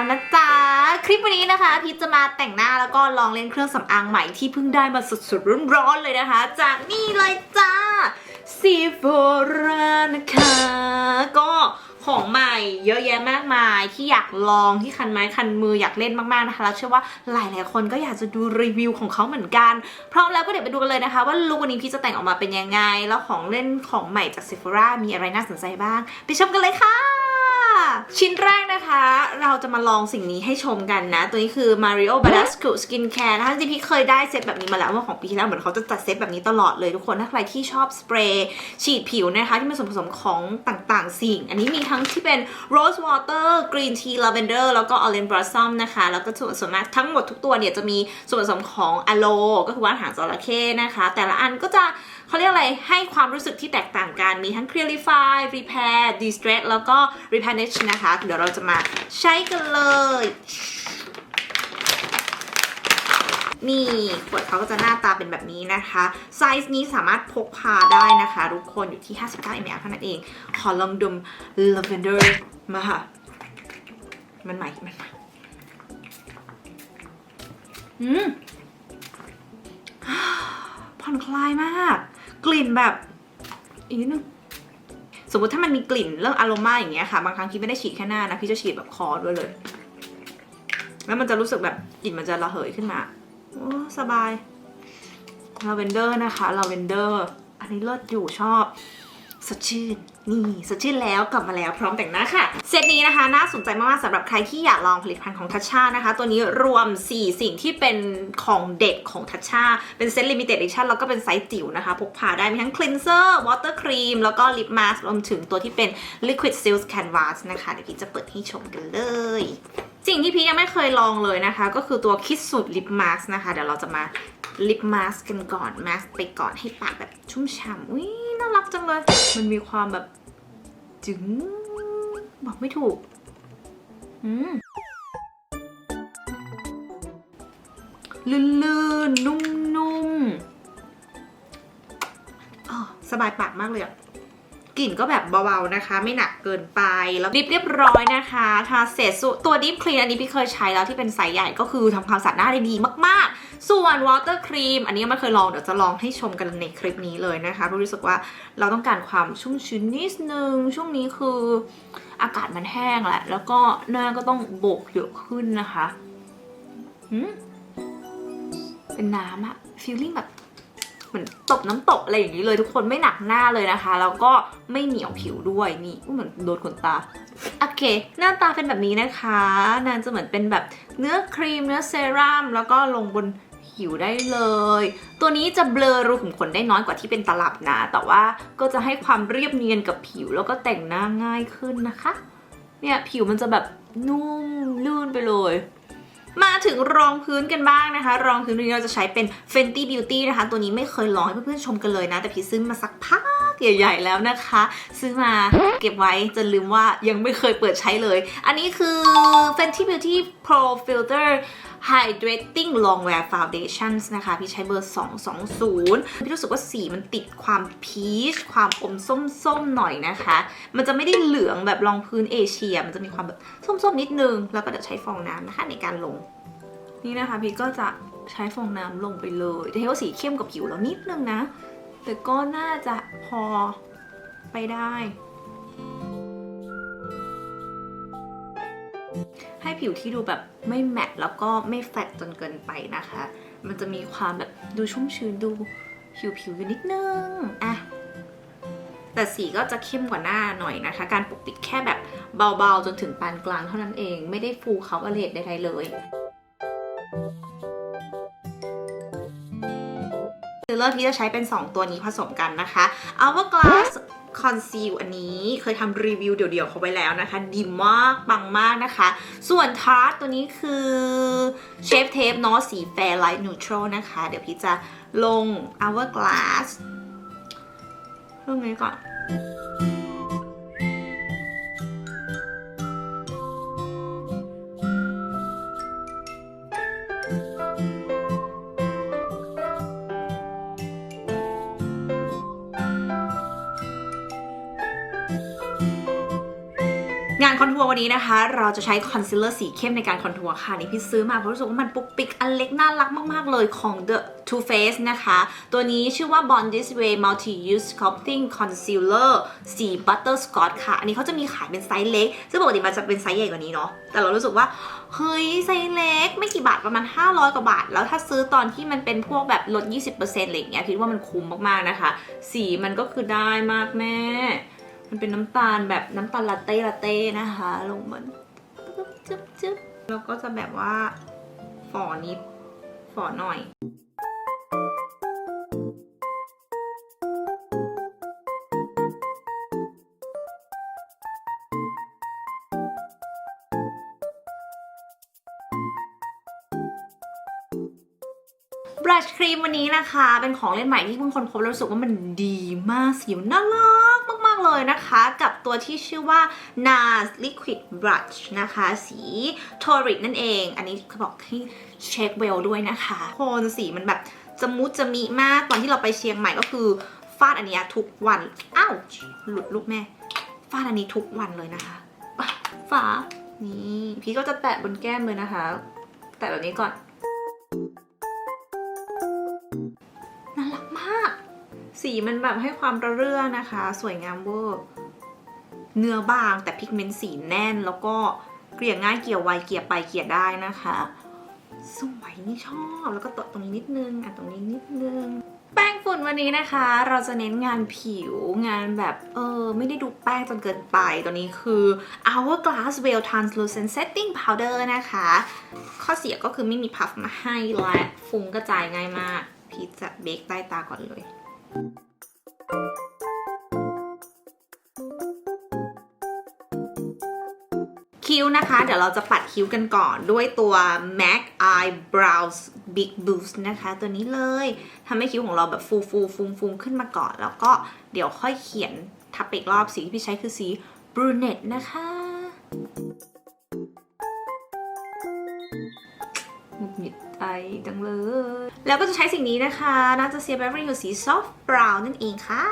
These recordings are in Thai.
แล้วนะจ๊ะ คลิปวันนี้นะคะพีชจะมาแต่งหน้าแล้วก็ลองเล่นเครื่องสำอางใหม่ที่เพิ่งได้มาสดๆร้อนๆเลยนะคะ จากนี่เลยจ้าซีโฟรานะคะ ก็ของใหม่เยอะแยะมากมายที่อยากลองที่คันไม้คันมืออยากเล่นมากๆนะคะแล้วเชื่อว่าหลายๆคนก็อยากจะดูรีวิวของเขาเหมือนกันพร้อมแล้วก็เดี๋ยวไปดูกันเลยนะคะ ว่าลุควันนี้พี่จะแต่งออกมาเป็นยังไง แล้วของเล่นของใหม่จาก Sephora มีอะไรน่าสนใจบ้าง ไปชมกันเลยค่ะ ชิ้นแรกนะคะ เราจะมาลองสิ่งนี้ให้ชมกันนะ ตัวนี้คือ Mario Badescu Skin Care นะคะจริงพี่เคยได้เซตแบบนี้มาแล้วเมื่อของปีที่แล้วเหมือนเขาจะจัดเซตแบบนี้ตลอดเลยทุกคน ถ้าใครที่ชอบสเปรย์ฉีดผิวนะคะ ที่มีส่วนผสมของต่างๆ สิ่ง อันนี้มีทั้งที่เป็น Rose Water Green Tea Lavender แล้วก็ Orange Blossom นะคะ แล้วก็ส่วนผสมทั้งหมดทุกตัวเนี่ยจะมีส่วนผสมของ Aloe ก็คือว่านหางจระเข้นะคะ แต่ละอันก็จะเขาเรียกอะไร ให้ความรู้สึกที่แตกต่างกัน มีทั้ง Clarify Repair De-stress แล้วก็ Replenish นะคะ เดี๋ยวเราจะมาใช้กันเลย นี่ขวดเขาก็จะหน้าตาเป็นแบบนี้นะคะ ไซส์นี้สามารถพกพาได้นะคะ ทุกคนอยู่ที่ 59 ml เท่านั้นเอง ขอลองดม lavender มาค่ะ มันใหม่ มันใหม่ อืมผ่อนคลายมาก กลิ่นแบบอีกนิดนึง สมมติถ้ามันมีกลิ่นเรื่องอารมาอย่างเงี้ยค่ะบางครั้งพี่ไม่ได้ฉีดแค่หน้านะพี่จะฉีดแบบคอด้วยเลย แล้วมันจะรู้สึกแบบกลิ่นมันจะระเหยขึ้นมาโอ้สบายลาเวนเดอร์นะคะลาเวนเดอร์ อันนี้เลิศอยู่ชอบ สดชื่น นี่สดชื่นแล้วกลับมาแล้วพร้อมแต่งหน้าค่ะ เซตนี้นะคะน่าสนใจมากๆสำหรับใครที่อยากลองผลิตภัณฑ์ของทัชชานะคะ ตัวนี้รวม 4 สิ่งที่เป็นของเด็กของทัชชาเป็นเซตลิมิเต็ด d ิชั่นแล้วก็เป็นไซส์จิ๋วนะคะ พกพาได้มีทั้งคลีนเซอร์วอเตอร์ครีมแล้วก็ลิปมาสรวมถึงตัวที่เป็น Liquid Silk Canvas นะคะ เดี๋ยวพี่จะเปิดให้ชมกันเลยสิ่งที่พี่ยังไม่เคยลองเลยนะคะ ก็คือตัวคิดสูตรลิปมาสนะคะ เดี๋ยวเราจะมาลิปมาสกันก่อนมาสไปก่อนให้ปากแบบชุ่มฉ่ำอุ้ย รักจังเลย มันมีความแบบจึงบอกไม่ถูก อืมลื่นๆนุ่มๆอ๋อสบายปากมากเลยอะ กลิ่นก็แบบเบาๆนะคะ ไม่หนักเกินไปแล้วดิฟเรียบร้อยนะคะทาเสร็จสุตัวดิฟคลีนอันนี้พี่เคยใช้แล้วที่เป็นไซส์ใหญ่ก็คือทำความสะอาดหน้าได้ดีมากๆ ส่วนวอเตอร์ครีมอันนี้ไม่เคยลองเดี๋ยวจะลองให้ชมกันในคลิปนี้เลยนะคะเพราะรู้สึกว่าเราต้องการความชุ่มชื้นนิดนึงช่วงนี้คืออากาศมันแห้งแหละ แล้วก็หน้าก็ต้องโบกเยอะขึ้นนะคะเป็นน้ำอะฟีลลิ่งแบบ เหมือนตบน้ำตกอะไรอย่างนี้เลยทุกคนไม่หนักหน้าเลยนะคะ แล้วก็ไม่เหนียวผิวด้วยนี่เหมือนโดนขนตาโอเค หน้าตาเป็นแบบนี้นะคะนานจะเหมือนเป็นแบบเนื้อครีมเนื้อเซรั่มแล้วก็ลงบนผิวได้เลย ตัวนี้จะเบลอรูขุมขนได้น้อยกว่าที่เป็นตลับนะ แต่ว่าก็จะให้ความเรียบเนียนกับผิวแล้วก็แต่งหน้าง่ายขึ้นนะคะ เนี่ยผิวมันจะแบบนุ่มลื่นไปเลย มาถึงรองพื้นกันบ้างนะคะ รองพื้นตัวนี้เราจะใช้เป็น Fenty Beauty นะคะ ตัวนี้ไม่เคยลองให้เพื่อนๆชมกันเลยนะ แต่พี่ซื้อมาสักพักใหญ่ๆแล้วนะคะ ซื้อมาเก็บไว้จนลืมว่ายังไม่เคยเปิดใช้เลย อันนี้คือ Fenty Beauty Pro Filter Hydrating Longwear Foundations นะคะ พี่ใช้เบอร์ 220 พี่รู้สึกว่าสีมันติดความพีช ความอมส้มๆหน่อยนะคะ มันจะไม่ได้เหลืองแบบรองพื้นเอเชีย มันจะมีความแบบส้มๆนิดนึง แล้วก็เดี๋ยวใช้ฟองน้ำนะคะในการลง นี่นะคะพี่ก็จะใช้ฟองน้ำลงไปเลยจะเห็นว่าสีเข้มกับผิวเรานิดนึงนะ แต่ก็น่าจะพอไปได้ ผิวที่ดูแบบไม่แมตต์แล้วก็ไม่แฟตจนเกินไปนะคะ มันจะมีความแบบดูชุ่มชื้นดูผิวๆอยู่นิดนึงอะแต่สีก็จะเข้มกว่าหน้าหน่อยนะคะ การปกปิดแค่แบบเบาๆ จนถึงปานกลางเท่านั้นเอง ไม่ได้ฟูเขาอเลดใดๆเลยฟิลเลอร์ที่จะใช้เป็น 2 ตัวนี้ผสมกันนะคะ Hourglass คอนซีลอันนี้เคยทำรีวิวเดี่ยวๆเขาไว้แล้วนะคะ ดีมากปังมากนะคะ ส่วนทาร์ตตัวนี้คือเชฟเทปเนาะสีแฟร์ไลท์นิวโตรนะคะ เดี๋ยวพี่จะลง Hourglass เรื่องนี้ก่อน นี้นะคะ เราจะใช้คอนซีลเลอร์สีเข้มในการคอนทัวร์ค่ะ นี่พี่ซื้อมาเพราะรู้สึกว่ามันปุกปิกอันเล็กน่ารักมาก ๆ เลยของ The Too Faced นะคะ ตัวนี้ชื่อว่า Bond This Way Multi Use Sculpting Concealer สี Butterscotch ค่ะ อันนี้เขาจะมีขายเป็นไซส์เล็ก ซึ่งปกติมันจะเป็นไซส์ใหญ่กว่านี้เนาะ แต่เรารู้สึกว่า เฮ้ย ไซส์เล็ก ไม่กี่บาทประมาณ 500 กว่าบาท แล้วถ้าซื้อตอนที่มันเป็นพวกแบบลด 20%อะไรอย่างเงี้ยคิดว่ามันคุ้มมาก ๆ นะคะ สีมันก็คือได้มากแม่ มันเป็นน้ำตาลแบบน้ำตาลลาเต้ลาเต้นะคะ ลงมันจึ๊บจึ๊บจึ๊บแล้วก็จะแบบว่าฝ่อนิดฝ่อหน่อยบลัชครีมวันนี้นะคะ เป็นของเล่นใหม่ที่เพิ่งคนพบแล้วรู้สึกว่ามันดีมากสีมันน่ารัก เลยนะคะ กับตัวที่ชื่อว่า NARS Liquid Brush นะคะ สี Torrid นั่นเอง อันนี้เขาบอกให้เช็คเวลด้วยนะคะโทนสีมันแบบจะมุจะมีมากตอนที่เราไปเชียงใหม่ก็คือฟาดอันนี้ทุกวัน อ้าวหลุดลูกแม่ ฟาดอันนี้ทุกวันเลยนะคะอะฝานี่พี่ก็จะแตะบนแก้มเลยนะคะ แตะแบบนี้ก่อน สีมันแบบให้ความระเรื่อนะคะ สวยงามเวอร์เนื้อบางแต่พิกเมนต์สีแน่น แล้วก็เกลี่ยง่ายเกลี่ยไวเกลี่ยไปเกลี่ยได้นะคะ สวยนี่ชอบแล้วก็ตดตรงนี้นิดนึงอะตรงนี้นิดนึงแป้งฝุ่นวันนี้นะคะ เราจะเน้นงานผิวงานแบบเออไม่ได้ดูแป้งจนเกินไปตัวนี้คือ Hourglass Veil Translucent Setting Powder นะคะ ข้อเสียก็คือไม่มีพัฟมาให้และฟุ้งกระจายง่ายมาก พีจะเบคใต้ตาก่อนเลย คิ้วนะคะ เดี๋ยวเราจะปัดคิ้วกันก่อนด้วยตัว MAC Eyebrows Big Boost นะคะ ตัวนี้เลยทำให้คิ้วของเราแบบฟูฟูฟุงฟุงขึ้นมาก่อน แล้วก็เดี๋ยวค่อยเขียนทับไปอีกรอบสีที่พี่ใช้คือสี Brunette นะคะ ดหงิดใจจังเลย แล้วก็จะใช้สิ่งนี้นะคะน่าจะเซียแบรี่อยู่สี soft brown นั่นเองค่ะ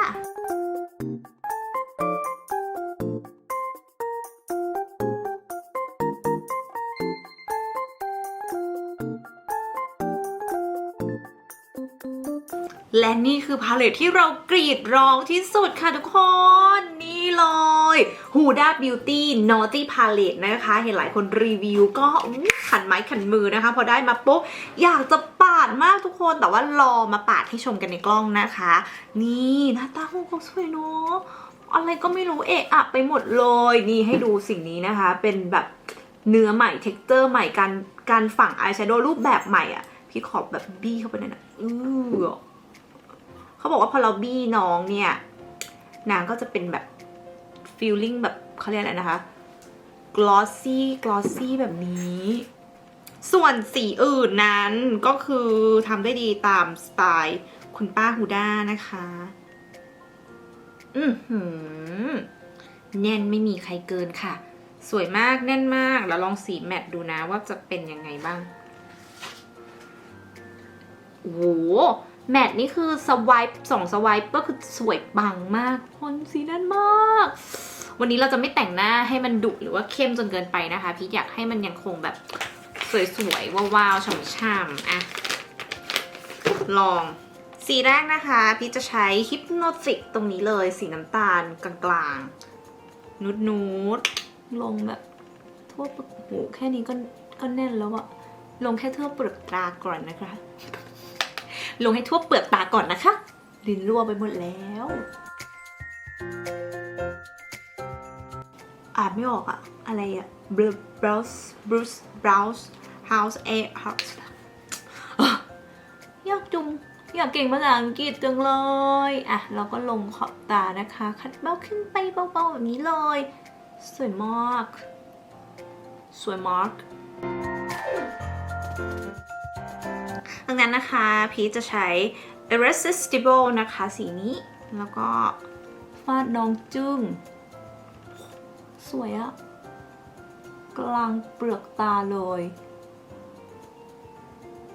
และนี่คือพาเลตที่เรากรีดร้องที่สุดค่ะทุกคน เลย Huda Beauty Naughty Palette นะคะ เห็นหลายคนรีวิวก็ขันไม้ขันมือนะคะ พอได้มาปุ๊บอยากจะปาดมากทุกคนแต่ว่ารอมาปาดให้ชมกันในกล้องนะคะ นี่หน้าตาของเขาสวยเนาะอะไรก็ไม่รู้เอะอะไปหมดเลย นี่ให้ดูสิ่งนี้นะคะ เป็นแบบเนื้อใหม่เท็กเจอร์ใหม่การการฝังอายแชโดว์รูปแบบใหม่อะ พี่ขอบแบบบี้เข้าไปหน่อยนะอือเขาบอกว่าพอเราบี้น้องเนี่ย นางก็จะเป็นแบบ ฟีลลิ่งแบบเขาเรียกอะไรนะคะ glossy glossy แบบนี้ ส่วนสีอื่นนั้นก็คือทำได้ดีตามสไตล์คุณป้าฮูด้านะคะ อือหือ แน่นไม่มีใครเกินค่ะ สวยมากแน่นมากแล้วลองสีแมทดูนะว่าจะเป็นยังไงบ้างโอ้โห แมทนี่คือสวายสองสวายก็คือสวยปังมากคนสีแน่นมาก วันนี้เราจะไม่แต่งหน้าให้มันดุหรือว่าเข้มจนเกินไปนะคะ พี่อยากให้มันยังคงแบบสวยๆว้าวๆช่ำๆอะลองสีแรกนะคะ พี่จะใช้ฮิปโนติกตรงนี้เลยสีน้ำตาลกลางๆนุดนูดๆลงแบบทั่วเปลือกโหแค่นี้ก็ก็แน่นแล้วอะลงแค่ทั่วเปลือกตาก่อนนะคะ ลงให้ทั่วเปลือกตาก่อนนะคะลิ้นรั่วไปหมดแล้วอ่านไม่ออกอะอะไรอะ browse bruce browse house a house อยากจุงอยากเก่งภาษาอังกฤษจังเลย อะ เราก็ลงขอบตานะคะ คัดเบ้าขึ้นไปเบาๆแบบนี้เลย สวยมาก สวยมาก ดังนั้นนะคะพีชจะใช้ irresistible นะคะสีนี้ แล้วก็ฟาดน้องจึ้ง สวยอะกลางเปลือกตาเลย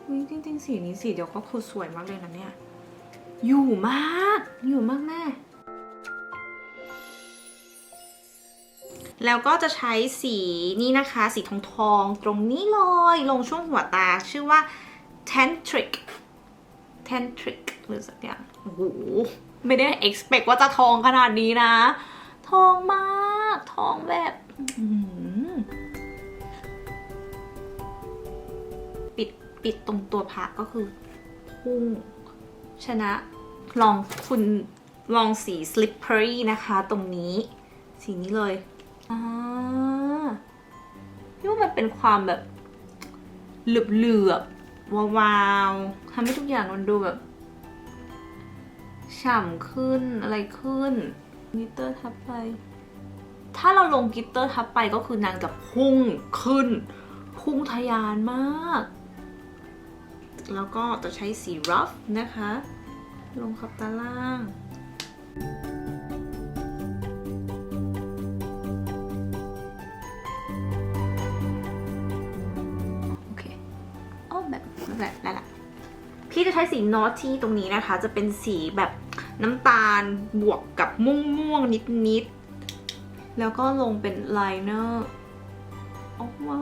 อุ๊ยจริงๆ สีนี้สีเดียวก็คือสวยมากเลยนะเนี่ย อยู่มาก อยู่มากแม่แล้วก็จะใช้สีนี้นะคะ สีทองทองๆตรงนี้เลย ลงช่วงหัวตาชื่อว่า tantric tantric หรือสักอย่างโอ้โหไม่ได้ expect ว่าจะทองขนาดนี้นะ ทองมากทองแบบอื้อหือปิดปิดตรงตัวพระก็คือพุ่งชนะลองคุณลองสี slippery นะคะตรงนี้ สีนี้เลยอ่าพี่ว่ามันเป็นความแบบเหลือบเหลือบๆ วาวๆทำให้ทุกอย่างมันดูแบบฉ่ำขึ้นอะไรขึ้นกิตเตอร์ทับไป ถ้าเราลงกิตเตอร์ทับไปก็คือนางจะพุ่งขึ้น พุ่งทะยานมาก แล้วก็จะใช้สี rough นะคะ ลงขับตาล่างโอ นั่นแหละพี่จะใช้สีนอตที่ตรงนี้นะคะ จะเป็นสีแบบน้ำตาลบวกกับม่วงม่วงนิดนิดๆแล้วก็ลงเป็นไลเนอร์ออกมา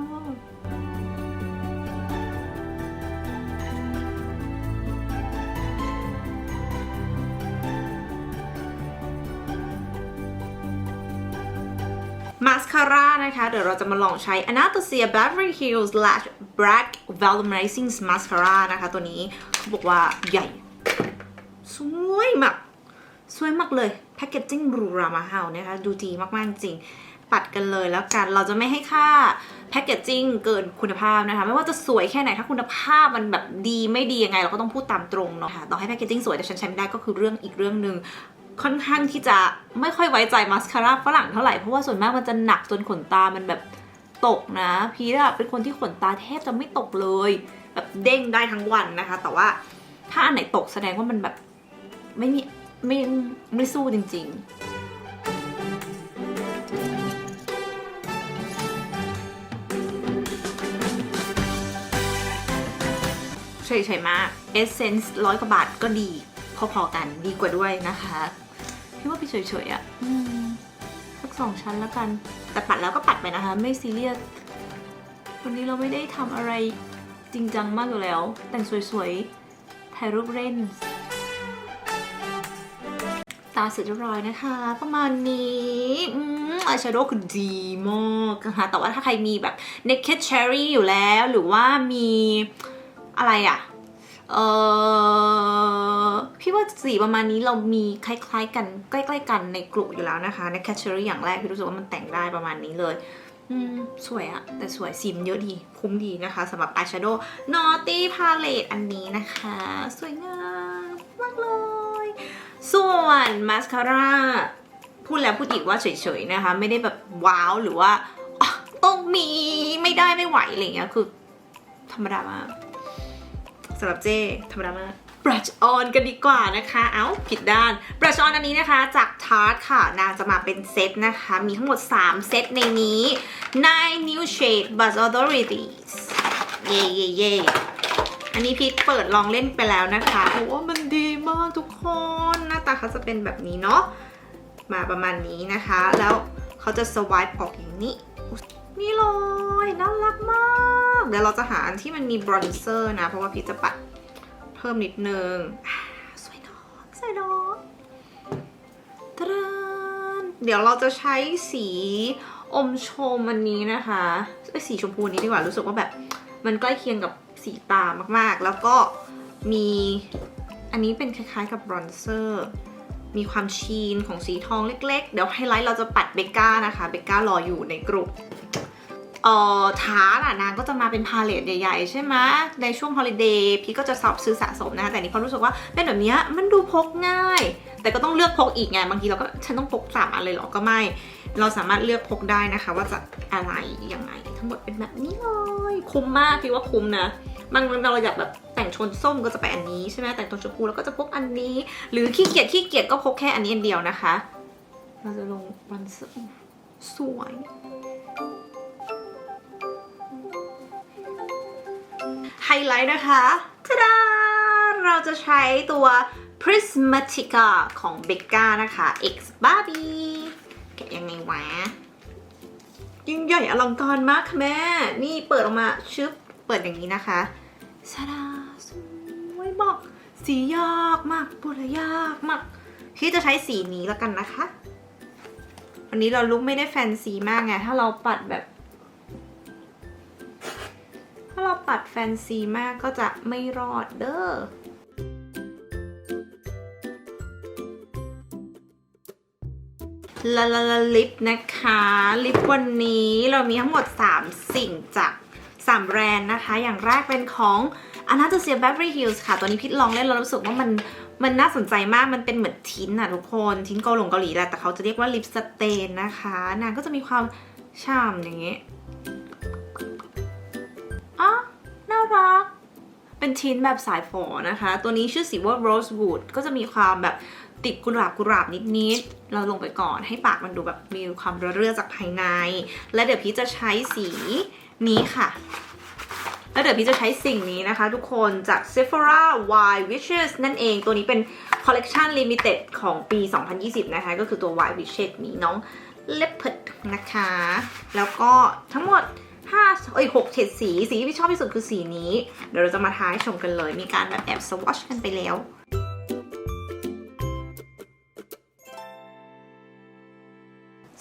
นะคะ เดี๋ยวเราจะมาลองใช้ Anastasia Beverly Hills Lash Black Volumizing Mascara นะคะ ตัวนี้เขาบอกว่าใหญ่ สวยมาก สวยมากเลย แพคเกจจิ้งบรูรามาเฮานะคะ ดูดีมาก ๆ จริง ปัดกันเลยแล้วกัน เราจะไม่ให้ค่าแพคเกจจิ้งเกินคุณภาพนะคะ ไม่ว่าจะสวยแค่ไหน ถ้าคุณภาพมันแบบดีไม่ดียังไง เราก็ต้องพูดตามตรงเนาะค่ะต่อให้แพคเกจจิ้งสวยแต่ฉันใช้ไม่ได้ก็คือเรื่องอีกเรื่องหนึ่ง ค่อนข้างที่จะไม่ค่อยไว้ใจมาสคาร่าฝรั่งเท่าไหร่เพราะว่าส่วนมากมันจะหนักจนขนตามันแบบตกนะ พีทอะเป็นคนที่ขนตาแทบจะไม่ตกเลย แบบเด้งได้ทั้งวันนะคะ แต่ว่าถ้าอันไหนตกแสดงว่ามันแบบไม่มีไม่ไม่สู้จริง ๆเฉยๆมาก Essence ร้อยกว่าบาทก็ดี พอๆกันดีกว่าด้วยนะคะ พี่ว่าพี่เฉยๆอะ่ะอืมสักสองชั้นแล้วกัน แต่ปัดแล้วก็ปัดไปนะคะ ไม่ซีเรียส วันนี้เราไม่ได้ทำอะไรจริงจังมากอยู่แล้ว แต่งสวยๆ ถ่ายรูปเล่น ตาเสร็จเรียบร้อยนะคะ ประมาณนี้อืมอายแชโดว์คือดีมากนะคะแต่ว่าถ้าใครมีแบบ naked cherry อยู่แล้ว หรือว่ามีอะไรอะ เออพี่ว่าสีประมาณนี้เรามีคล้าย ๆ กันใกล้ ๆ กันในกลุ่มอยู่แล้วนะคะ naked cherry อย่างแรกพี่รู้สึกว่ามันแต่งได้ประมาณนี้เลยอืมสวยอะแต่สวยสีมเยอะดีคุ้มดีนะคะสำหรับ eyeshadow Naughty Palette อันนี้นะคะ สวยงามมากเลย ส่วนมาสคาร่าพูดแล้วพูดอีกว่าเฉยๆนะคะ ไม่ได้แบบว้าวหรือว่าต้องมีไม่ได้ไม่ไหวอะไรอย่างเงี้ยคือธรรมดามาก สำหรับเจ้ธรรมดามาก brush on กันดีกว่านะคะ เอ้าผิดด้าน brush on อันนี้นะคะ จาก Tarte ค่ะ นางจะมาเป็นเซตนะคะ มีทั้งหมด 3 เซตในนี้9 new shade brush authorities เย่เย่เย่อันนี้พีทเปิดลองเล่นไปแล้วนะคะ โอ้มันดีมากทุกคน หน้าตาเขาจะเป็นแบบนี้เนาะ มาประมาณนี้นะคะ แล้วเขาจะสวายออกอย่างนี้ นี่เลย น่ารักมาก เดี๋ยวเราจะหาอันที่มันมีบรอนเซอร์นะ เพราะว่าพีทจะปัดเพิ่มนิดนึงสวยเนาะสวยนาะตะดานเดี๋ยวเราจะใช้สีอมชมอันนี้นะคะสีชมพูนี้ดีกว่ารู้สึกว่าแบบ มันใกล้เคียงกับสีตามากๆ แล้วก็มีอันนี้เป็นคล้ายๆกับบรอนเซอร์มีความชีนของสีทองเล็ก ๆ เดี๋ยวไฮไลท์เราจะปัดเบกก้านะคะ เบกก้ารออยู่ในกลุ่ม เอ่อทาร์ตอะนางก็จะมาเป็นพาเลตใหญ่ๆ ใช่ไหมในช่วงฮอลิเดย์พี่ก็จะสอบซื้อสะสมนะคะแต่นี่พอรู้สึกว่าเป็นแบบนี้มันดูพกง่าย แต่ก็ต้องเลือกพกอีกไงบางทีเราก็ฉันต้องพกสามอันเลยหรอก็ไม่ เราสามารถเลือกพกได้นะคะ ว่าจะอะไรยังไงทั้งหมดเป็นแบบนี้เลยคุ้มมากพี่ว่าคุ้มนะบางวันเราอยากแบบแต่งโทนส้มก็จะไปอันนี้ใช่ไหมแต่งโทนชมพูเราก็จะพกอันนี้ หรือขี้เกียจขี้เกียจก็พกแค่อันนี้อันเดียวนะคะ เราจะลงบรอนสวย ฮไลท์นะคะทะดาเราจะใช้ตัว Prismatica ของ Becca นะคะ X Barbie แกะยังไงวะ ยิ่งใหญ่อลังการมากค่ะแม่ นี่เปิดออกมาชึบเปิดอย่างนี้นะคะชาดาสวยบอก สียากมากปวดยากมากพี่จะใช้สีนี้แล้วกันนะคะ วันนี้เราลุกไม่ได้แฟนซีมากไง ถ้าเราปัดแบบ ปัดแฟนซีมากก็จะไม่รอดเด้อลาลาลาลิปนะคะ ลิปวันนี้เรามีทั้งหมด 3 สิ่งจาก3แบรนด์นะคะ อย่างแรกเป็นของ Anastasia Beverly Hills ค่ะ ตัวนี้พิทลองเล่นแล้วรู้สึกว่ามันมันน่าสนใจมาก มันเป็นเหมือนทิ้นอะทุกคน ทิ้นเกาหลงเกาหลีแหละ แต่เขาจะเรียกว่าลิปสเตนนะคะ นางก็จะมีความฉ่ำอย่างเงี้ เป็นทิ้นแบบสายฝอนะคะ ตัวนี้ชื่อสีว่า Rosewood ก็จะมีความแบบติดกุหลาบกุหลาบนิดๆ เราลงไปก่อนให้ปากมันดูแบบมีความเรื่อจากภายใน และเดี๋ยวพี่จะใช้สีนี้ค่ะ แล้วเดี๋ยวพี่จะใช้สิ่งนี้นะคะทุกคนจาก Sephora Wild Wishes นั่นเอง ตัวนี้เป็น Collection Limited ของปี 2020 นะคะ ก็คือตัว Wild Wishes นี้น้อง Leopard นะคะ แล้วก็ทั้งหมด 5เอ้ย6เฉดสี สีที่พี่ชอบที่สุดคือสีนี้ เดี๋ยวเราจะมาท้ายชมกันเลย มีการแบบแอบสวอชกันไปแล้ว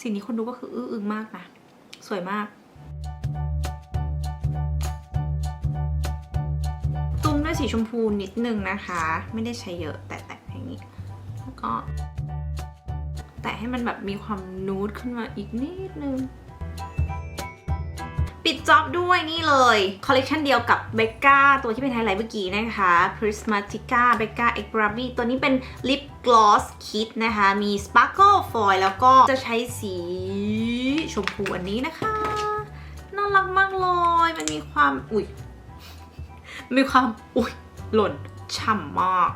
สีนี้คนดูก็คืออื้ออึงมากนะ สวยมาก ตุ้มด้วยสีชมพูนิดนึงนะคะ ไม่ได้ใช้เยอะแต่แต่อย่างนี้ แล้วก็ แต่ให้มันแบบมีความนูดขึ้นมาอีกนิดนึง ปิดจ็อบด้วยนี่เลย คอลเลกชันเดียวกับเบก a าตัวที่เป็นไฮไลท์เมื่อกี้นะคะ Prismatica b e c c a X b r a v i ตัวนี้เป็นลิปกลอสคิดนะคะ มี Sparkle Foil แล้วก็จะใช้สีชมพูอันนี้นะคะ น่ารักมากเลย มันมีความ อุ๊ย มีความ อุ๊ย หล่น ฉ่ำมาก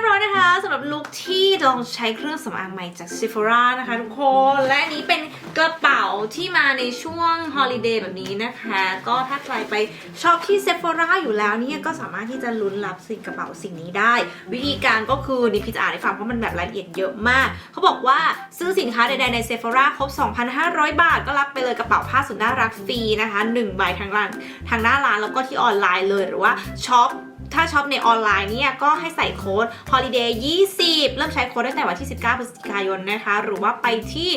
ยบร้อยนะคะสำหรับลุคที่ลองใช้เครื่องสำอางใหม่จาก Sephora นะคะทุกคน และอันนี้เป็นกระเป๋าที่มาในช่วงฮอลิเดย์แบบนี้นะคะ ก็ถ้าใครไปชอบที่ Sephora อยู่แล้วเนี่ยก็สามารถที่จะลุ้นรับสิ่งกระเป๋าสิ่งนี้ได้ วิธีการก็คือนี่พี่จะอ่านให้ฟังเพราะมันแบบรายละเอียดเยอะมาก เขาบอกว่าซื้อสินค้าใดๆใน Sephora ครบ 2,500 บาท ก็รับไปเลยกระเป๋าผ้าสุดน่ารักฟรีนะคะ1ใบทางร้านทางหน้าร้านแล้วก็ที่ออนไลน์เลยหรือว่าช็อป ถ้าช็อปในออนไลน์เนี่ยก็ให้ใส่โค้ด holiday 20 เริ่มใช้โค้ดตั้งแต่วันที่ 19พฤศจิกายนนะคะ หรือว่าไปที่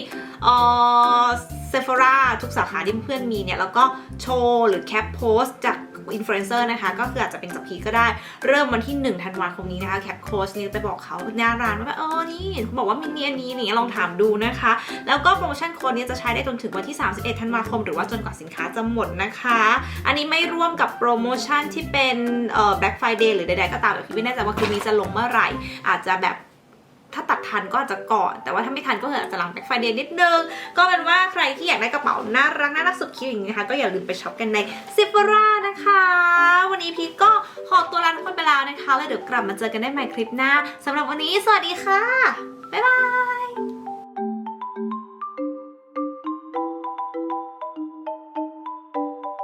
เซฟอร่าทุกสาขาที่เพื่อนมีเนี่ย แล้วก็โชว์หรือแคปโพสจาก อินฟลูเอนเซอร์นะคะ ก็คืออาจจะเป็นจากพีก็ได้ เริ่มวันที่ 1 ธันวาคมนี้นะคะ แคปโค้ดนี้ไปบอกเขาหน้าร้านว่าแบบเออนี่บอกว่ามีนี่อันนี้นี่ลองถามดูนะคะ แล้วก็โปรโมชั่นโค้ดนี้จะใช้ได้จนถึงวันที่ 31 ธันวาคม หรือว่าจนกว่าสินค้าจะหมดนะคะ อันนี้ไม่ร่วมกับโปรโมชั่นที่เป็นเอ่อ Black Friday หรือใดๆก็ตามแบบพี่ไม่แน่ใจว่าคืนนี้จะลงเมื่อไหร่ อาจจะแบบ ถ้าตัดทันก็อาจจะก่อน แต่ว่าถ้าไม่ทันก็อาจจะหลังแบ็คไฟเดย์นิดนึง ก็เป็นว่าใครที่อยากได้กระเป๋าน่ารักน่ารักสุดคิ้วอย่างนี้นะคะ ก็อย่าลืมไปช็อปกันในซิฟรานะคะ วันนี้พีก็ขอตัวลาทุกคนไปแล้วนะคะ แล้วเดี๋ยวกลับมาเจอกันได้ใหม่คลิปหน้าสำหรับวันนี้ สวัสดีค่ะ บ๊ายบาย